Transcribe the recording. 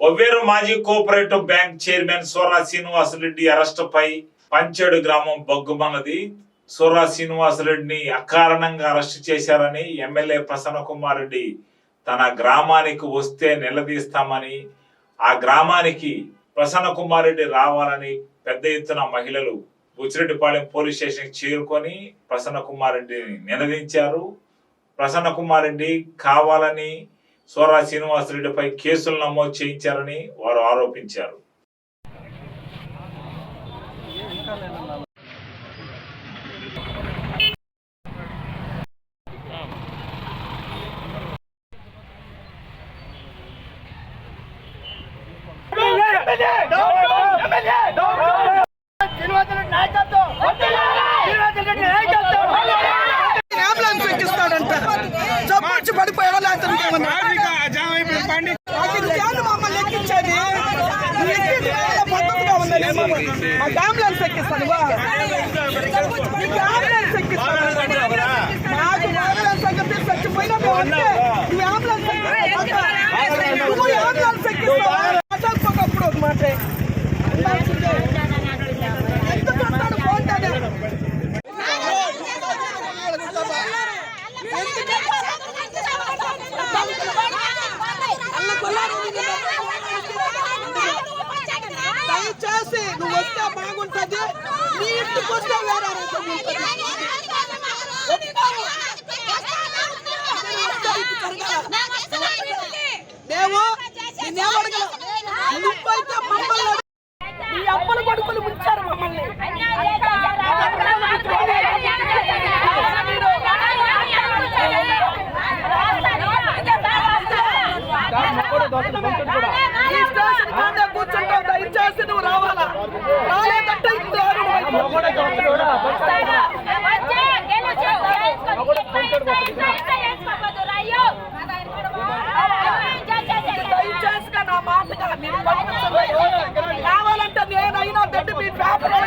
ఒవ్వేరు మాజీ cooperative bank chairman Sora Srinivasa Reddy అరెస్టుపై Panchedu గ్రామం బొగ్గుమన్నది. సోరా శ్రీనివాసరెడ్డిని అకారణంగా అరెస్ట్ చేశారని ఎమ్మెల్యే ప్రసన్న కుమార్ రెడ్డి తన గ్రామానికి వస్తే నిలదీస్తామని ఆ గ్రామానికి ప్రసన్న కుమార్ రెడ్డి రావాలని పెద్ద ఎత్తున మహిళలు బుచ్చిరెడ్డిపాళెం పోలీస్ స్టేషన్కి చేరుకొని ప్రసన్న కుమార్ రెడ్డిని నిలదీంచారు ప్రసన్న కుమార్ రెడ్డి కావాలని సోరా శ్రీనివాసరెడ్డిపై కేసులు నమోదు చేయించారని వారు ఆరోపించారు. అంబులెన్స్ ఎక్కిస్తాడంట చప్పొచ్చి ఏమన్నా? మాకు అంబులెన్స్ ఎక్కిస్తాను. నీకు అంబులెన్స్ ఎక్కిస్తాను మాకు అంబులెన్స్ ఎక్కిస్తే చచ్చిపోయినా మేము నువ్వైతే మమ్మల్ని అడుగు. ఈ అమ్మల కొడుకులు ముంచారు మమ్మల్ని ఈ Stop it!